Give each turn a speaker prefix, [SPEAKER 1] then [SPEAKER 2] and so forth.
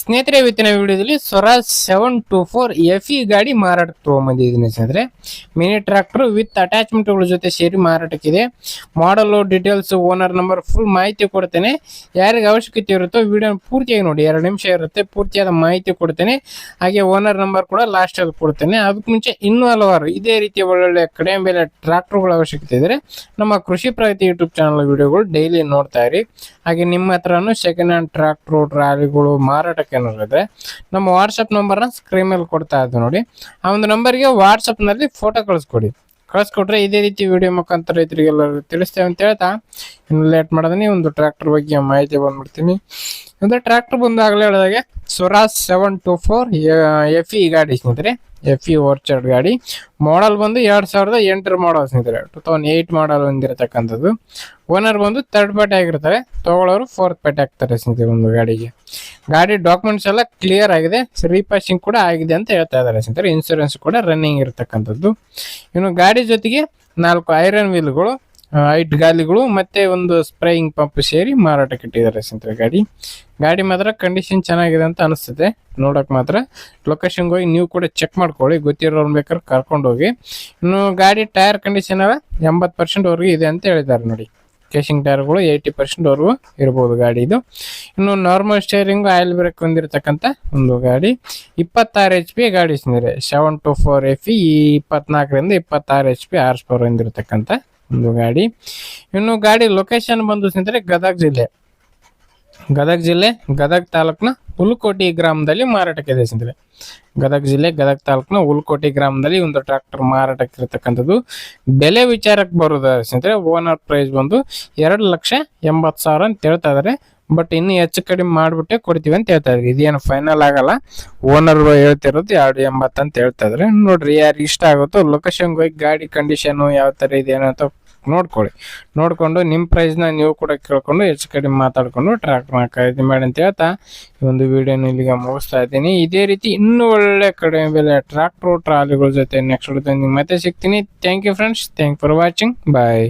[SPEAKER 1] ಸ್ನೇಹಿತರೆ, ಇವತ್ತಿನ ವಿಡಿಯೋದಲ್ಲಿ Swaraj seven two four F E ಗಾಡಿ ಮಾರಾಟಕ್ಕೆ ತೊಗೊಂಬಂದಿದ್ದೀನಿ ಸ್ನೇಹಿತರೆ. ಮಿನಿ ಟ್ರ್ಯಾಕ್ಟರ್ ವಿತ್ ಅಟ್ಯಾಚ್ಮೆಂಟ್ಗಳ ಜೊತೆ ಸೇರಿ ಮಾರಾಟಕ್ಕಿದೆ. ಮಾಡಲು ಡೀಟೇಲ್ಸ್ ಓನರ್ ನಂಬರ್ ಫುಲ್ ಮಾಹಿತಿ ಕೊಡ್ತೇನೆ. ಯಾರಿಗೆ ಅವಶ್ಯಕತೆ ಇರುತ್ತೋ ವಿಡಿಯೋ ಪೂರ್ತಿಯಾಗಿ ನೋಡಿ. ಎರಡು ನಿಮಿಷ ಇರುತ್ತೆ, ಪೂರ್ತಿಯಾದ ಮಾಹಿತಿ ಕೊಡ್ತೇನೆ. ಹಾಗೆ ಓನರ್ ನಂಬರ್ ಕೂಡ ಲಾಸ್ಟಲ್ಲಿ ಕೊಡ್ತೇನೆ. ಅದಕ್ಕೆ ಮುಂಚೆ ಇನ್ನೂ ಹಲವಾರು ಇದೇ ರೀತಿಯ ಒಳ್ಳೊಳ್ಳೆ ಕಡಿಮೆ ಬೆಲೆ ಟ್ರ್ಯಾಕ್ಟರ್ಗಳ ಅವಶ್ಯಕತೆ ಇದ್ದರೆ ನಮ್ಮ ಕೃಷಿ ಪ್ರಗತಿ ಯೂಟ್ಯೂಬ್ ಚಾನಲ್ ವಿಡಿಯೋಗಳು ಡೈಲಿ ನೋಡ್ತಾ ಇರಿ. ಹಾಗೆ ನಿಮ್ಮ ಹತ್ರನೂ ಸೆಕೆಂಡ್ ಹ್ಯಾಂಡ್ ಟ್ರ್ಯಾಕ್ಟ್ರು ಟ್ರಾಲಿಗಳು ಮಾರಾಟಕ್ಕೆ ಏನಾದ್ರೆ ನಮ್ಮ ವಾಟ್ಸಪ್ ನಂಬರ್ನ ಸ್ಕ್ರೀನ್ ಮೇಲೆ ಕೊಡ್ತಾ ಇದ್ದೆ ನೋಡಿ. ಆ ಒಂದು ನಂಬರ್ಗೆ ವಾಟ್ಸಪ್ನಲ್ಲಿ ಫೋಟೋ ಕಳಿಸ್ಕೊಡಿ. ಕಳಿಸ್ಕೊಟ್ರೆ ಇದೇ ರೀತಿ ವಿಡಿಯೋ ಮುಖಾಂತರ ರೈತರಿಗೆಲ್ಲರೂ ತಿಳಿಸ್ತೇವೆ ಅಂತ ಹೇಳ್ತಾ. ಇನ್ನು ಲೇಟ್ ಮಾಡೋದನ್ನ ಒಂದು ಟ್ರ್ಯಾಕ್ಟರ್ ಬಗ್ಗೆ ಮಾಹಿತಿ ಬಂದ್ಬಿಡ್ತೀನಿ. ಅಂದ್ರೆ ಟ್ರ್ಯಾಕ್ಟರ್ ಬಂದಾಗಲೇ ಹೇಳಿದಾಗೆ Swaraj seven two four F E ಗಾಡಿ ಸ್ನೇಹಿತರೆ. ಎಫ್ ಇ ಓರ್ಚರ್ಡ್ ಗಾಡಿ. ಮಾಡಲ್ ಬಂದು ಎರಡು ಸಾವಿರದ ಎಂಟರ ಮಾಡಲ್ ಸ್ನೇಹಿತರೆ. ಟೂ ತೌಸಂಡ್ ಏಯ್ಟ್ ಮಾಡಲ್ ಹೊಂದಿರತಕ್ಕಂಥದ್ದು ಓನರ್ ಬಂದು ತರ್ಡ್ ಪಾರ್ಟಿ ಆಗಿರ್ತಾರೆ. ತಗೊಳ್ಳೋರು ಫೋರ್ತ್ ಪಾರ್ಟಿ ಆಗ್ತಾರೆ ಸ್ನೇಹಿತರೆ ಒಂದು ಗಾಡಿಗೆ. ಗಾಡಿ ಡಾಕ್ಯುಮೆಂಟ್ಸ್ ಎಲ್ಲ ಕ್ಲಿಯರ್ ಆಗಿದೆ. ರೀಪಾಸಿಂಗ್ ಕೂಡ ಆಗಿದೆ ಅಂತ ಹೇಳ್ತಾ ಇದ್ದಾರೆ ಸ್ನೇಹಿತರೆ. ಇನ್ಶೂರೆನ್ಸ್ ಕೂಡ ರನ್ನಿಂಗ್ ಇರತಕ್ಕಂಥದ್ದು. ಇನ್ನು ಗಾಡಿ ಜೊತೆಗೆ ನಾಲ್ಕು ಐರನ್ ವೀಲ್ಗಳು ಐಟ್ ಗಾಲಿಗಳು ಮತ್ತೆ ಒಂದು ಸ್ಪ್ರೇಯಿಂಗ್ ಪಂಪ್ ಸೇರಿ ಮಾರಾಟಕ್ಕೆ ಇಟ್ಟಿದ್ದಾರೆ ಸ್ನೇಹಿತರೆ ಗಾಡಿ. ಗಾಡಿ ಮಾತ್ರ ಕಂಡೀಷನ್ ಚೆನ್ನಾಗಿದೆ ಅಂತ ಅನಿಸ್ತದೆ. ನೋಡಕ್ ಮಾತ್ರ. ಲೊಕೇಶನ್ಗೆ ಹೋಗಿ ನೀವು ಕೂಡ ಚೆಕ್ ಮಾಡ್ಕೊಳ್ಳಿ. ಗೊತ್ತಿರೋರು ಬೇಕಾದ್ರೆ ಕರ್ಕೊಂಡು ಹೋಗಿ. ಇನ್ನು ಗಾಡಿ ಟೈರ್ ಕಂಡೀಷನ್ ಎಂಬತ್ತು ಪರ್ಸೆಂಟ್ ವರೆಗೂ ಇದೆ ಅಂತ ಹೇಳಿದ್ದಾರೆ ನೋಡಿ. ಕೇಶಿಂಗ್ ಟೈರ್ಗಳು ಏಯ್ಟಿ ಪರ್ಸೆಂಟ್ ವರೆಗೂ ಇರ್ಬೋದು ಗಾಡಿದು ಇನ್ನು ನಾರ್ಮಲ್ ಸ್ಟೇರಿಂಗು ಆಯಿಲ್ ಬ್ರೇಕ್ ಹೊಂದಿರತಕ್ಕಂಥ ಒಂದು ಗಾಡಿ. ಇಪ್ಪತ್ತಾರು ಎಚ್ ಪಿ ಗಾಡಿ ಸ್ನೇಹಿತರೆ ಸೆವೆನ್ ಟು ಫೋರ್ ಎಫ್ ಈ ಇಪ್ಪತ್ನಾಲ್ಕರಿಂದ ಇಪ್ಪತ್ತಾರು ಎಚ್ ಪಿ ಆರ್ ಸ್ಪೋರ್ ಹೊಂದಿರತಕ್ಕಂಥ ಒಂದು ಗಾಡಿ. ಇನ್ನು ಗಾಡಿ ಲೊಕೇಶನ್ ಬಂದು ಸ್ನೇಹಿತರೆ ಗದಗ ಜಿಲ್ಲೆ. ಗದಗ ಜಿಲ್ಲೆ, ಗದಗ ತಾಲೂಕಿನ ಹುಲ್ಕೋಟಿ ಗ್ರಾಮದಲ್ಲಿ ಮಾರಾಟಕ್ಕೆ ಇದೆ ಸ್ನೇಹಿತರೆ ಗದಗ ಜಿಲ್ಲೆ, ಗದಗ ತಾಲೂಕ್ನ ಹುಲ್ಕೋಟಿ ಗ್ರಾಮದಲ್ಲಿ ಒಂದು ಟ್ರ್ಯಾಕ್ಟರ್ ಮಾರಾಟಕ್ಕೆ ಇರತಕ್ಕಂಥದ್ದು. ಬೆಲೆ ವಿಚಾರಕ್ಕೆ ಬರೋದ ಸ್ನೇಹಿತರೆ ಓನರ್ ಪ್ರೈಸ್ ಬಂದು ಎರಡು ಲಕ್ಷ ಎಂಬತ್ತು ಸಾವಿರ ಅಂತ ಹೇಳ್ತಾ ಇದಾರೆ. ಬಟ್ ಇನ್ನು ಹೆಚ್ಚು ಕಡಿಮೆ ಮಾಡಿಬಿಟ್ಟೆ ಕೊಡ್ತೀವಿ ಅಂತ ಹೇಳ್ತಾ ಇದ್ರಿ ಇದೇನು ಫೈನಲ್ ಆಗಲ್ಲ. ಓನರ್ ಹೇಳ್ತಿರೋದು ಎರಡು ಎಂಬತ್ತು ಅಂತ ಹೇಳ್ತಾ ಇದ್ರೆ ನೋಡ್ರಿ ಯಾರು ಇಷ್ಟ ಆಗುತ್ತೋ ಲೊಕೇಶನ್ಗೆ ಹೋಗಿ ಗಾಡಿ ಕಂಡೀಷನ್ ಯಾವ ಥರ ಇದೆ ಏನೋ ಅಂತ ನೋಡ್ಕೊಳ್ಳಿ. ನೋಡ್ಕೊಂಡು ನಿಮ್ಮ ಪ್ರೈಸ್ನ ನೀವು ಕೂಡ ಕೇಳ್ಕೊಂಡು ಹೆಚ್ಚು ಕಡಿಮೆ ಮಾತಾಡ್ಕೊಂಡು ಟ್ರ್ಯಾಕ್ಟರ್ನ ಖರೀದಿ ಮಾಡಿ ಅಂತ ಹೇಳ್ತಾ ಈ ಒಂದು ವಿಡಿಯೋನ ಇಲ್ಲಿಗೆ ಮುಗಿಸ್ತಾ ಇದ್ದೀನಿ. ಇದೇ ರೀತಿ ಇನ್ನೂ ಒಳ್ಳೆ ಕಡಿಮೆ ಬೆಲೆ ಟ್ರ್ಯಾಕ್ಟ್ರು ಟ್ರಾಲಿಗಳ ಜೊತೆ ನೆಕ್ಸ್ಟ್ ಮತ್ತೆ ಸಿಗ್ತೀನಿ. Thank you friends thank for watching bye